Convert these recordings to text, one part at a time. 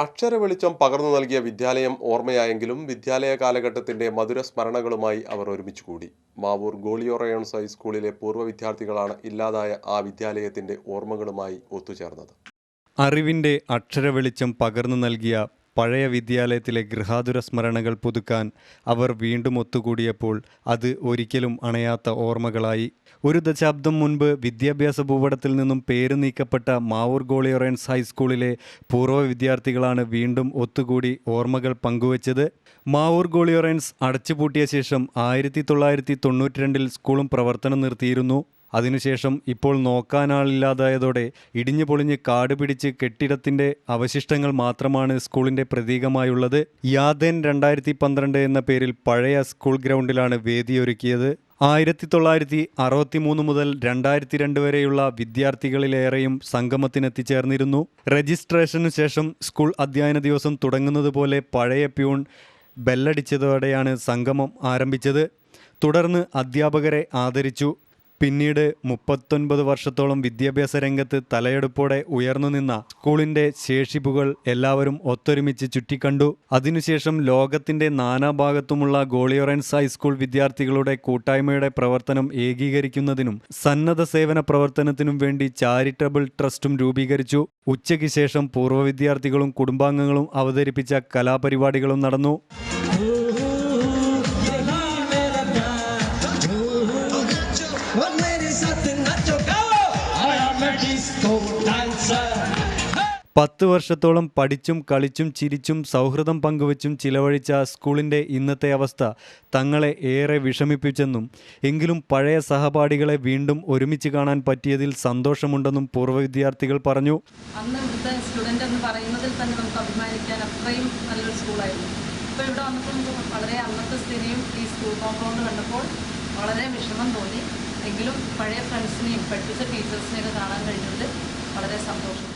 അക്ഷര വെളിച്ചം പകർന്നു നൽകിയ വിദ്യാലയം ഓർമ്മയായെങ്കിലും വിദ്യാലയ കാലഘട്ടത്തിന്റെ മധുര സ്മരണകളുമായി അവർ ഒരുമിച്ച് കൂടി. മാവൂർ ഗോളിയോറയോൺസ് ഹൈസ്കൂളിലെ പൂർവ വിദ്യാർത്ഥികളാണ് ഇല്ലാതായ ആ വിദ്യാലയത്തിന്റെ ഓർമ്മകളുമായി ഒത്തുചേർന്നത്. അറിവിന്റെ അക്ഷരവെളിച്ചം പകർന്നു നൽകിയ പഴയ വിദ്യാലയത്തിലെ ഗൃഹാതുര സ്മരണകൾ പുതുക്കാൻ അവർ വീണ്ടും ഒത്തുകൂടിയപ്പോൾ അത് ഒരിക്കലും അണയാത്ത ഓർമ്മകളായി. ഒരു ദശാബ്ദം മുൻപ് വിദ്യാഭ്യാസ ഭൂപടത്തിൽ നിന്നും പേര് നീക്കപ്പെട്ട മാവൂർ ഗോളിയോറൻസ് ഹൈസ്കൂളിലെ പൂർവ വിദ്യാർത്ഥികളാണ് വീണ്ടും ഒത്തുകൂടി ഓർമ്മകൾ പങ്കുവച്ചത്. മാവൂർ ഗോളിയോറൻസ് അടച്ചുപൂട്ടിയ ശേഷം ആയിരത്തി തൊള്ളായിരത്തി തൊണ്ണൂറ്റി സ്കൂളും പ്രവർത്തനം നിർത്തിയിരുന്നു. അതിനുശേഷം ഇപ്പോൾ നോക്കാനാളില്ലാതായതോടെ ഇടിഞ്ഞു പൊളിഞ്ഞ് കാട് പിടിച്ച് കെട്ടിടത്തിന്റെ അവശിഷ്ടങ്ങൾ മാത്രമാണ് സ്കൂളിന്റെ പ്രതീകമായുള്ളത്. യാദൻ രണ്ടായിരത്തി പന്ത്രണ്ട് എന്ന പേരിൽ പഴയ സ്കൂൾ ഗ്രൗണ്ടിലാണ് വേദിയൊരുക്കിയത്. ആയിരത്തി തൊള്ളായിരത്തി അറുപത്തി മൂന്ന് മുതൽ രണ്ടായിരത്തി രണ്ട് വരെയുള്ള വിദ്യാർത്ഥികളിലേറെയും സംഗമത്തിനെത്തിച്ചേർന്നിരുന്നു. രജിസ്ട്രേഷനു ശേഷം സ്കൂൾ അധ്യയന ദിവസം തുടങ്ങുന്നത് പോലെ പഴയ പ്യൂൺ ബെല്ലടിച്ചതോടെയാണ് സംഗമം ആരംഭിച്ചത്. തുടർന്ന് അധ്യാപകരെ ആദരിച്ചു. പിന്നീട് മുപ്പത്തൊൻപത് വർഷത്തോളം വിദ്യാഭ്യാസ രംഗത്ത് തലയെടുപ്പോടെ ഉയർന്നു നിന്ന സ്കൂളിന്റെ ശേഷിപ്പുകൾ എല്ലാവരും ഒത്തൊരുമിച്ച് ചുറ്റിക്കണ്ടു. അതിനുശേഷം ലോകത്തിന്റെ നാനാഭാഗത്തുമുള്ള ഗോളിയോറൻസ് ഹൈസ്കൂൾ വിദ്യാർത്ഥികളുടെ കൂട്ടായ്മയുടെ പ്രവർത്തനം ഏകീകരിക്കുന്നതിനും സന്നദ്ധ സേവന പ്രവർത്തനത്തിനും വേണ്ടി ചാരിറ്റബിൾ ട്രസ്റ്റും രൂപീകരിച്ചു. ഉച്ചയ്ക്ക് ശേഷം പൂർവ വിദ്യാർത്ഥികളും കുടുംബാംഗങ്ങളും അവതരിപ്പിച്ച കലാപരിപാടികളും നടന്നു. A disco പത്ത് വർഷത്തോളം പഠിച്ചും കളിച്ചും ചിരിച്ചും സൗഹൃദം പങ്കുവച്ചും ചിലവഴിച്ച സ്കൂളിന്റെ ഇന്നത്തെ അവസ്ഥ തങ്ങളെ ഏറെ വിഷമിപ്പിച്ചെന്നും എങ്കിലും പഴയ സഹപാഠികളെ വീണ്ടും ഒരുമിച്ച് കാണാൻ പറ്റിയതിൽ സന്തോഷമുണ്ടെന്നും പൂർവ വിദ്യാർത്ഥികൾ പറഞ്ഞു. അന്ന് ഇവിടുത്തെ സ്റ്റുഡന്റ് എന്ന് പറയുന്നതിൽ തന്നെ നമുക്ക് അഭിമാനിക്കാൻ അത്രയും നല്ലൊരു സ്കൂളായിരുന്നു. ഇപ്പോൾ ഇവിടെ വന്നപ്പോൾ നമുക്ക് വളരെ അന്നത്തെ സ്ഥിതിയും ഈ സ്കൂൾ കോമ്പൗണ്ട് കണ്ടപ്പോൾ വളരെ വിഷമം തോന്നി. എങ്കിലും പഴയ ഫ്രണ്ട്സിനെയും പഠിപ്പിച്ച ടീച്ചേഴ്സിനെയൊക്കെ കാണാൻ കഴിഞ്ഞതിൽ വളരെ സന്തോഷം.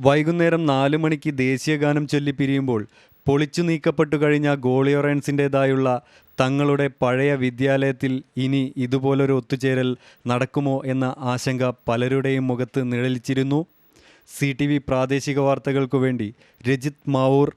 വൈകുന്നേരം നാലു മണിക്ക് ദേശീയഗാനം ചൊല്ലി പിരിയുമ്പോൾ പൊളിച്ചു നീക്കപ്പെട്ടു കഴിഞ്ഞ ഗോളിയോറൻസിന്റെതായുള്ള തങ്ങളുടെ പഴയ വിദ്യാലയത്തിൽ ഇനി ഇതുപോലൊരു ഒത്തുചേരൽ നടക്കുമോ എന്ന ആശങ്ക പലരുടെയും മുഖത്ത് നിഴലിച്ചിരുന്നു. സി ടി വി പ്രാദേശിക വാർത്തകൾക്കു വേണ്ടി രജിത് മാവൂർ